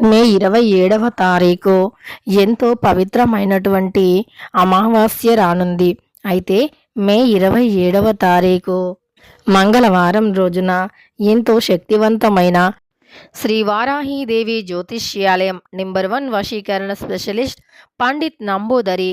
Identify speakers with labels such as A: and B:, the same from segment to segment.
A: మే ఇరవై ఏడవ తారీఖు. ఎంతో పవిత్రమైనటువంటి అమావాస్య రానుంది. అయితే మే ఇరవై ఏడవ తారీఖు. మంగళవారం రోజున ఎంతో శక్తివంతమైన శ్రీ వారాహీదేవి జ్యోతిష్యాలయం నెంబర్ వన్ వశీకరణ స్పెషలిస్ట్ పండిత్ నంబూదరి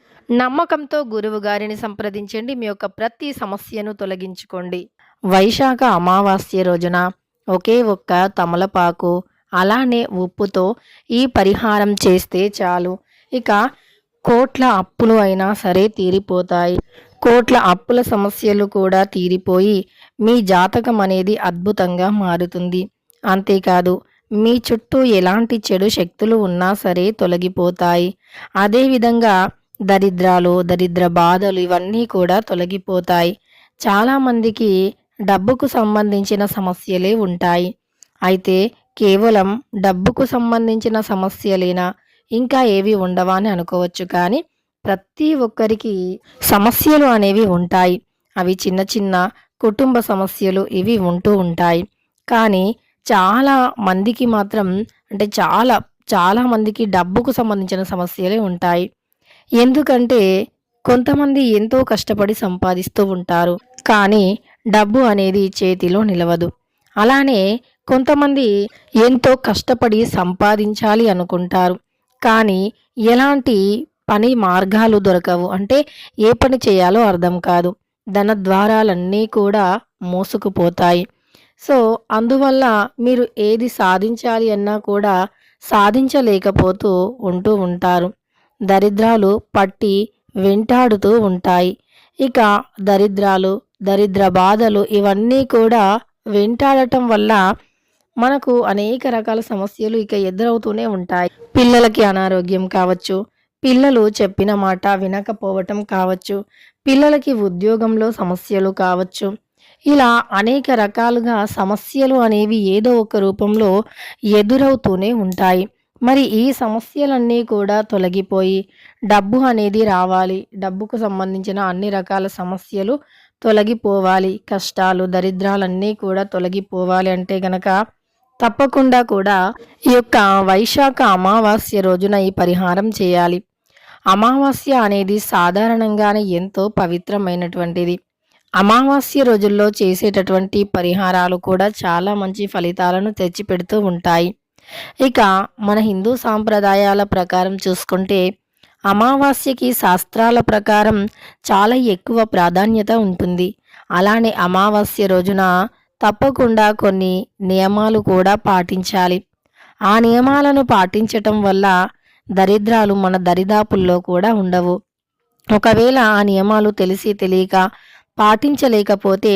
A: నమ్మకంతో గురువు గారిని సంప్రదించండి. మీ యొక్క ప్రతి సమస్యను తొలగించుకోండి. వైశాఖ అమావాస్య రోజున ఒకే ఒక్క తమలపాకు అలానే ఉప్పుతో ఈ పరిహారం చేస్తే చాలు. ఇక కోట్ల అప్పులు అయినా సరే తీరిపోతాయి. కోట్ల అప్పుల సమస్యలు కూడా తీరిపోయి మీ జాతకం అనేది అద్భుతంగా మారుతుంది. అంతేకాదు మీ చుట్టూ ఎలాంటి చెడు శక్తులు ఉన్నా సరే తొలగిపోతాయి. అదేవిధంగా దరిద్రాలు దరిద్ర బాధలు ఇవన్నీ కూడా తొలగిపోతాయి. చాలామందికి డబ్బుకు సంబంధించిన సమస్యలే ఉంటాయి. అయితే కేవలం డబ్బుకు సంబంధించిన సమస్యలేనా? ఇంకా ఏవి ఉండవా అని అనుకోవచ్చు కానీ ప్రతి ఒక్కరికి సమస్యలు అనేవి ఉంటాయి. అవి చిన్న చిన్న కుటుంబ సమస్యలు ఇవి ఉంటూ ఉంటాయి. కానీ చాలా మందికి మాత్రం అంటే చాలా చాలా మందికి డబ్బుకు సంబంధించిన సమస్యలే ఉంటాయి. ఎందుకంటే కొంతమంది ఎంతో కష్టపడి సంపాదిస్తూ ఉంటారు కానీ డబ్బు అనేది చేతిలో నిలవదు. అలానే కొంతమంది ఎంతో కష్టపడి సంపాదించాలి అనుకుంటారు కానీ ఎలాంటి పని మార్గాలు దొరకవు. అంటే ఏ పని చేయాలో అర్థం కాదు. ధన ద్వారాలన్నీ కూడా మోసుకుపోతాయి. సో అందువల్ల మీరు ఏది సాధించాలి అన్నా కూడా సాధించలేకపోతూ ఉంటూ ఉంటారు. దరిద్రాలు పట్టి వెంటాడుతూ ఉంటాయి. ఇక దరిద్రాలు దరిద్ర బాధలు ఇవన్నీ కూడా వెంటాడటం వల్ల మనకు అనేక రకాల సమస్యలు ఇక ఎదురవుతూనే ఉంటాయి. పిల్లలకి అనారోగ్యం కావచ్చు పిల్లలు చెప్పిన మాట వినకపోవటం కావచ్చు పిల్లలకి ఉద్యోగంలో సమస్యలు కావచ్చు. ఇలా అనేక రకాలుగా సమస్యలు అనేవి ఏదో ఒక రూపంలో ఎదురవుతూనే ఉంటాయి. మరి ఈ సమస్యలన్నీ కూడా తొలగిపోయి డబ్బు అనేది రావాలి. డబ్బుకు సంబంధించిన అన్ని రకాల సమస్యలు తొలగిపోవాలి. కష్టాలు దరిద్రాలన్నీ కూడా తొలగిపోవాలి అంటే గనక తప్పకుండా కూడా ఈ యొక్క వైశాఖ అమావాస్య రోజున ఈ పరిహారం చేయాలి. అమావాస్య అనేది సాధారణంగానే ఎంతో పవిత్రమైనటువంటిది. అమావాస్య రోజుల్లో చేసేటటువంటి పరిహారాలు కూడా చాలా మంచి ఫలితాలను తెచ్చిపెడుతూ ఉంటాయి. ఇక మన హిందూ సాంప్రదాయాల ప్రకారం చూసుకుంటే అమావాస్యకి శాస్త్రాల ప్రకారం చాలా ఎక్కువ ప్రాధాన్యత ఉంటుంది. అలానే అమావాస్య రోజున తప్పకుండా కొన్ని నియమాలు కూడా పాటించాలి. ఆ నియమాలను పాటించటం వల్ల దరిద్రాలు మన దరిదాపుల్లో కూడా ఉండవు. ఒకవేళ ఆ నియమాలు తెలిసి తెలియక పాటించలేకపోతే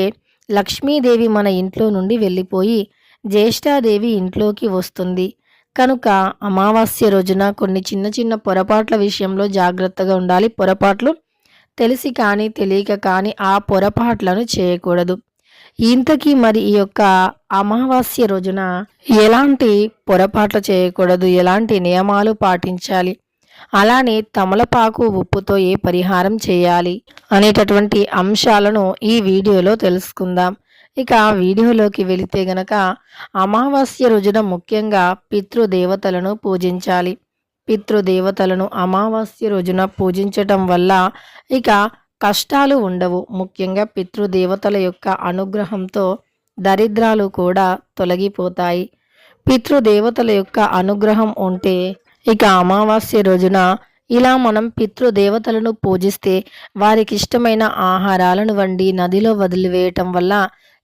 A: లక్ష్మీదేవి మన ఇంట్లో నుండి వెళ్ళిపోయి జ్యేష్ఠాదేవి ఇంట్లోకి వస్తుంది. కనుక అమావాస్య రోజున కొన్ని చిన్న చిన్న పొరపాట్ల విషయంలో జాగ్రత్తగా ఉండాలి. పొరపాట్లు తెలిసి కానీ తెలియక కానీ ఆ పొరపాట్లను చేయకూడదు. ఇంతకీ మరి ఈ యొక్క అమావాస్య రోజున ఎలాంటి పొరపాట్లు చేయకూడదు? ఎలాంటి నియమాలు పాటించాలి? అలానే తమలపాకు ఉప్పుతో ఏ పరిహారం చేయాలి? అనేటటువంటి అంశాలను ఈ వీడియోలో తెలుసుకుందాం. ఇక వీడియోలోకి వెళితే గనక అమావాస్య రోజున ముఖ్యంగా పితృదేవతలను పూజించాలి. పితృదేవతలను అమావాస్య రోజున పూజించటం వల్ల ఇక కష్టాలు ఉండవు. ముఖ్యంగా పితృదేవతల యొక్క అనుగ్రహంతో దరిద్రాలు కూడా తొలగిపోతాయి. పితృదేవతల యొక్క అనుగ్రహం ఉంటే ఇక అమావాస్య రోజున ఇలా మనం పితృదేవతలను పూజిస్తే వారికి ఇష్టమైన ఆహారాలను వండి నదిలో వదిలివేయటం వల్ల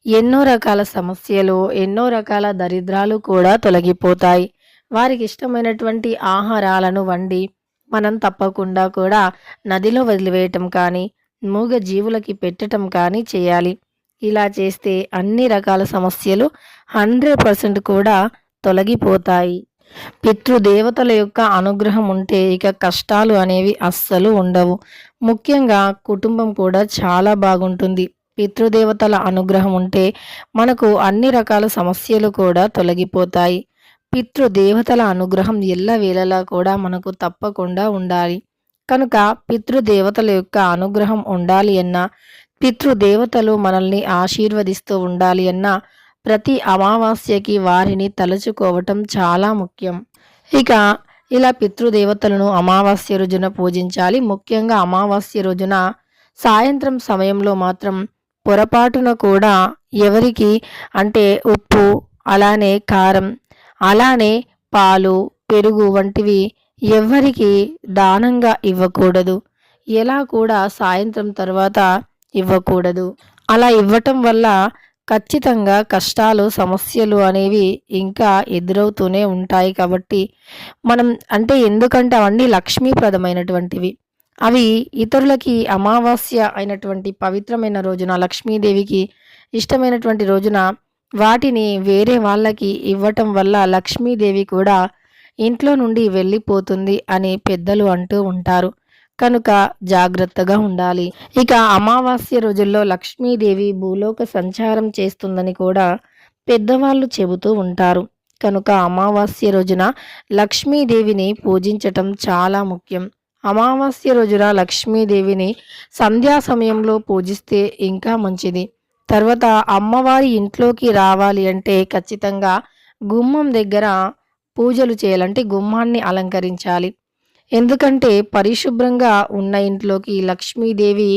A: ఎన్నో రకాల సమస్యలు ఎన్నో రకాల దరిద్రాలు కూడా తొలగిపోతాయి. వారికి ఇష్టమైనటువంటి ఆహారాలను వండి మనం తప్పకుండా కూడా నదిలో వదిలివేయటం కానీ మూగ జీవులకి పెట్టడం కానీ చేయాలి. ఇలా చేస్తే అన్ని రకాల సమస్యలు హండ్రెడ్ పర్సెంట్ కూడా తొలగిపోతాయి. పితృదేవతల యొక్క అనుగ్రహం ఉంటే ఇక కష్టాలు అనేవి అస్సలు ఉండవు. ముఖ్యంగా కుటుంబం కూడా చాలా బాగుంటుంది. పితృదేవతల అనుగ్రహం ఉంటే మనకు అన్ని రకాల సమస్యలు కూడా తొలగిపోతాయి. పితృదేవతల అనుగ్రహం ఎల్లవేళలా కూడా మనకు తప్పకుండా ఉండాలి. కనుక పితృదేవతల యొక్క అనుగ్రహం ఉండాలి అన్నా పితృదేవతలు మనల్ని ఆశీర్వదిస్తూ ఉండాలి అన్నా ప్రతి అమావాస్యకి వారిని తలుచుకోవటం చాలా ముఖ్యం. ఇక ఇలా పితృదేవతలను అమావాస్య రోజున పూజించాలి. ముఖ్యంగా అమావాస్య రోజున సాయంత్రం సమయంలో మాత్రం పొరపాటున కూడా ఎవరికి? అంటే ఉప్పు అలానే కారం అలానే పాలు పెరుగు వంటివి ఎవ్వరికి దానంగా ఇవ్వకూడదు. ఎలా కూడా సాయంత్రం తర్వాత ఇవ్వకూడదు. అలా ఇవ్వటం వల్ల ఖచ్చితంగా కష్టాలు సమస్యలు అనేవి ఇంకా ఎదురవుతూనే ఉంటాయి కాబట్టి మనం అంటే ఎందుకంటే అవన్నీ లక్ష్మీప్రదమైనటువంటివి. అవి ఇతరులకి అమావాస్య అయినటువంటి పవిత్రమైన రోజున లక్ష్మీదేవికి ఇష్టమైనటువంటి రోజున వాటిని వేరే వాళ్ళకి ఇవ్వటం వల్ల లక్ష్మీదేవి కూడా ఇంట్లో నుండి వెళ్ళిపోతుంది అని పెద్దలు అంటూ ఉంటారు. కనుక జాగ్రత్తగా ఉండాలి. ఇక అమావాస్య రోజుల్లో లక్ష్మీదేవి భూలోక సంచారం చేస్తుందని కూడా పెద్దవాళ్ళు చెబుతూ ఉంటారు. కనుక అమావాస్య రోజున లక్ష్మీదేవిని పూజించటం చాలా ముఖ్యం. అమావాస్య రోజున లక్ష్మీదేవిని సంధ్యా సమయంలో పూజిస్తే ఇంకా మంచిది. తర్వాత అమ్మవారి ఇంట్లోకి రావాలి అంటే ఖచ్చితంగా గుమ్మం దగ్గర పూజలు చేయాలంటే గుమ్మాన్ని అలంకరించాలి. ఎందుకంటే పరిశుభ్రంగా ఉన్న ఇంట్లోకి లక్ష్మీదేవి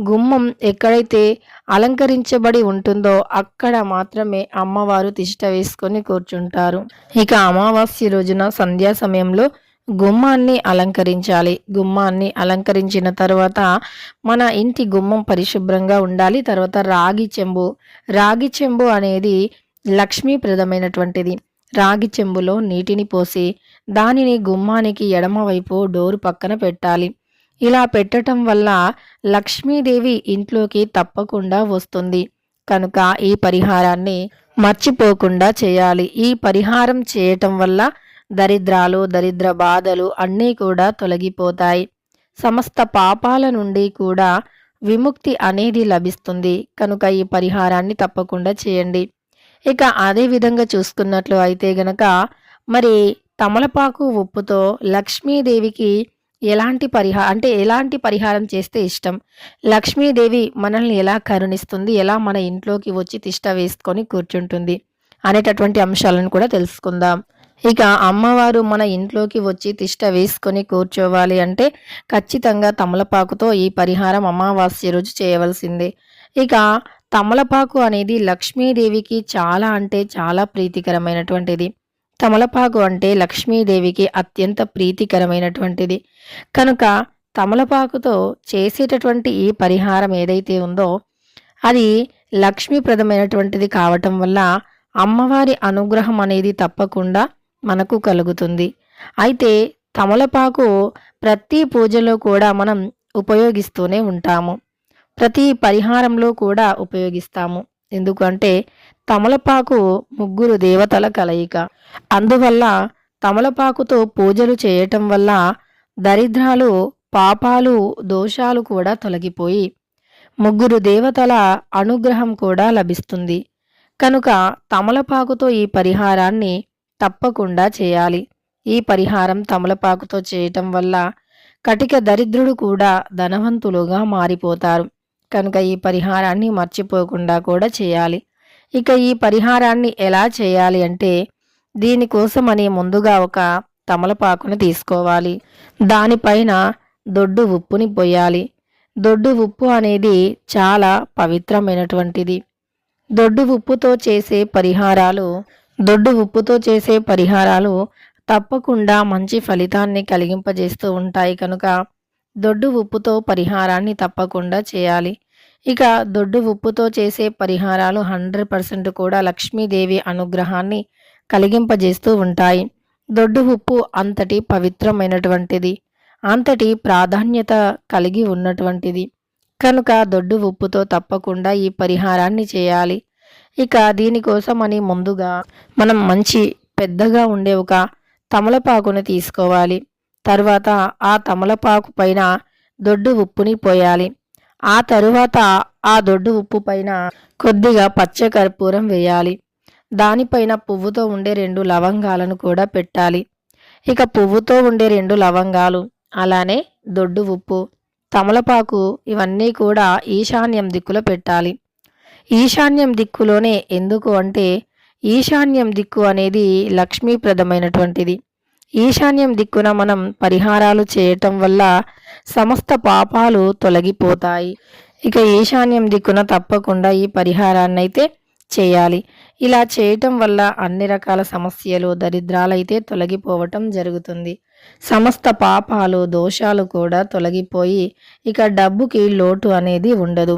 A: గుమ్మం ఎక్కడైతే అలంకరించబడి ఉంటుందో అక్కడ మాత్రమే అమ్మవారు తిష్ట వేసుకొని కూర్చుంటారు. ఇక అమావాస్య రోజున సంధ్యా సమయంలో గుమ్మాన్ని అలంకరించాలి. గుమ్మాన్ని అలంకరించిన తర్వాత మన ఇంటి గుమ్మం పరిశుభ్రంగా ఉండాలి. తర్వాత రాగి చెంబు. రాగి చెంబు అనేది లక్ష్మీప్రదమైనటువంటిది. రాగి చెంబులో నీటిని పోసి దానిని గుమ్మానికి ఎడమవైపు డోరు పక్కన పెట్టాలి. ఇలా పెట్టటం వల్ల లక్ష్మీదేవి ఇంట్లోకి తప్పకుండా వస్తుంది. కనుక ఈ పరిహారాన్ని మర్చిపోకుండా చేయాలి. ఈ పరిహారం చేయటం వల్ల దరిద్రాలు దరిద్ర బాధలు అన్నీ కూడా తొలగిపోతాయి. సమస్త పాపాల నుండి కూడా విముక్తి అనేది లభిస్తుంది. కనుక ఈ పరిహారాన్ని తప్పకుండా చేయండి. ఇక అదే విధంగా చూసుకున్నట్లు అయితే గనక మరి తమలపాకు ఉప్పుతో లక్ష్మీదేవికి ఎలాంటి పరిహారం అంటే ఎలాంటి పరిహారం చేస్తే ఇష్టం? లక్ష్మీదేవి మనల్ని ఎలా కరుణిస్తుంది? ఎలా మన ఇంట్లోకి వచ్చి తిష్ట వేసుకొని కూర్చుంటుంది? అనేటటువంటి అంశాలను కూడా తెలుసుకుందాం. ఇక అమ్మవారు మన ఇంట్లోకి వచ్చి తిష్ట వేసుకొని కూర్చోవాలి అంటే ఖచ్చితంగా తమలపాకుతో ఈ పరిహారం అమావాస్య రోజు చేయవలసిందే. ఇక తమలపాకు అనేది లక్ష్మీదేవికి చాలా అంటే చాలా ప్రీతికరమైనటువంటిది. తమలపాకు అంటే లక్ష్మీదేవికి అత్యంత ప్రీతికరమైనటువంటిది. కనుక తమలపాకుతో చేసేటటువంటి ఈ పరిహారం ఏదైతే ఉందో అది లక్ష్మీప్రదమైనటువంటిది కావటం వల్ల అమ్మవారి అనుగ్రహం అనేది తప్పకుండా మనకు కలుగుతుంది. అయితే తమలపాకు ప్రతి పూజలో కూడా మనం ఉపయోగిస్తూనే ఉంటాము. ప్రతి పరిహారంలో కూడా ఉపయోగిస్తాము. ఎందుకంటే తమలపాకు ముగ్గురు దేవతల కలయిక. అందువల్ల తమలపాకుతో పూజలు చేయటం వల్ల దరిద్రాలు పాపాలు దోషాలు కూడా తొలగిపోయి ముగ్గురు దేవతల అనుగ్రహం కూడా లభిస్తుంది. కనుక తమలపాకుతో ఈ పరిహారాన్ని తప్పకుండా చేయాలి. ఈ పరిహారం తమలపాకుతో చేయటం వల్ల కటిక దరిద్రుడు కూడా ధనవంతులుగా మారిపోతారు. కనుక ఈ పరిహారాన్ని మర్చిపోకుండా కూడా చేయాలి. ఇక ఈ పరిహారాన్ని ఎలా చేయాలి అంటే దీనికోసమని ముందుగా ఒక తమలపాకును తీసుకోవాలి. దానిపైన దొడ్డు ఉప్పుని పోయాలి. దొడ్డు ఉప్పు అనేది చాలా పవిత్రమైనటువంటిది. దొడ్డు ఉప్పుతో చేసే పరిహారాలు దొడ్డు ఉప్పుతో చేసే పరిహారాలు తప్పకుండా మంచి ఫలితాన్ని కలిగింపజేస్తూ ఉంటాయి కనుక దొడ్డు ఉప్పుతో పరిహారాన్ని తప్పకుండా చేయాలి. ఇక దొడ్డు ఉప్పుతో చేసే పరిహారాలు హండ్రెడ్ పర్సెంట్ కూడా లక్ష్మీదేవి అనుగ్రహాన్ని కలిగింపజేస్తూ ఉంటాయి. దొడ్డు ఉప్పు అంతటి పవిత్రమైనటువంటిది అంతటి ప్రాధాన్యత కలిగి ఉన్నటువంటిది. కనుక దొడ్డు ఉప్పుతో తప్పకుండా ఈ పరిహారాన్ని చేయాలి. ఇక దీనికోసం అని ముందుగా మనం మంచి పెద్దగా ఉండే ఒక తమలపాకును తీసుకోవాలి. తరువాత ఆ తమలపాకు పైన దొడ్డు ఉప్పుని పోయాలి. ఆ తరువాత ఆ దొడ్డు ఉప్పు పైన కొద్దిగా పచ్చ కర్పూరం వేయాలి. దానిపైన పువ్వుతో ఉండే రెండు లవంగాలను కూడా పెట్టాలి. ఇక పువ్వుతో ఉండే రెండు లవంగాలు అలానే దొడ్డు ఉప్పు తమలపాకు ఇవన్నీ కూడా ఈశాన్యం దిక్కులో పెట్టాలి. ఈశాన్యం దిక్కులోనే ఎందుకు అంటే ఈశాన్యం దిక్కు అనేది లక్ష్మీప్రదమైనటువంటిది. ఈశాన్యం దిక్కున మనం పరిహారాలు చేయటం వల్ల సమస్త పాపాలు తొలగిపోతాయి. ఇక ఈశాన్యం దిక్కున తప్పకుండా ఈ పరిహారాన్ని అయితే చేయాలి. ఇలా చేయటం వల్ల అన్ని రకాల సమస్యలు దరిద్రాలైతే తొలగిపోవటం జరుగుతుంది. సమస్త పాపాలు దోషాలు కూడా తొలగిపోయి ఇక డబ్బుకి లోటు అనేది ఉండదు.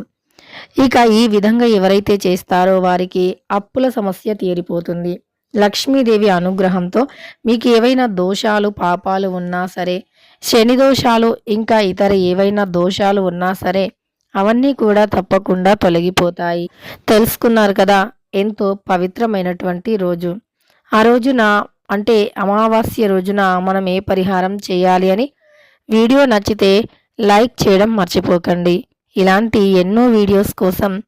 A: ఇక ఈ విధంగా ఎవరైతే చేస్తారో వారికి అప్పుల సమస్య తీరిపోతుంది. లక్ష్మీదేవి అనుగ్రహంతో మీకు ఏవైనా దోషాలు పాపాలు ఉన్నా సరే శని దోషాలు ఇంకా ఇతర ఏవైనా దోషాలు ఉన్నా సరే అవన్నీ కూడా తప్పకుండా తొలగిపోతాయి. తెలుసుకున్నారు కదా ఎంతో పవిత్రమైనటువంటి రోజు. ఆ రోజున అంటే అమావాస్య రోజున మనం ఏ పరిహారం చేయాలి అని వీడియో నచ్చితే లైక్ చేయడం మర్చిపోకండి. ఇలాంటి ఎన్నో వీడియోస్ కోసం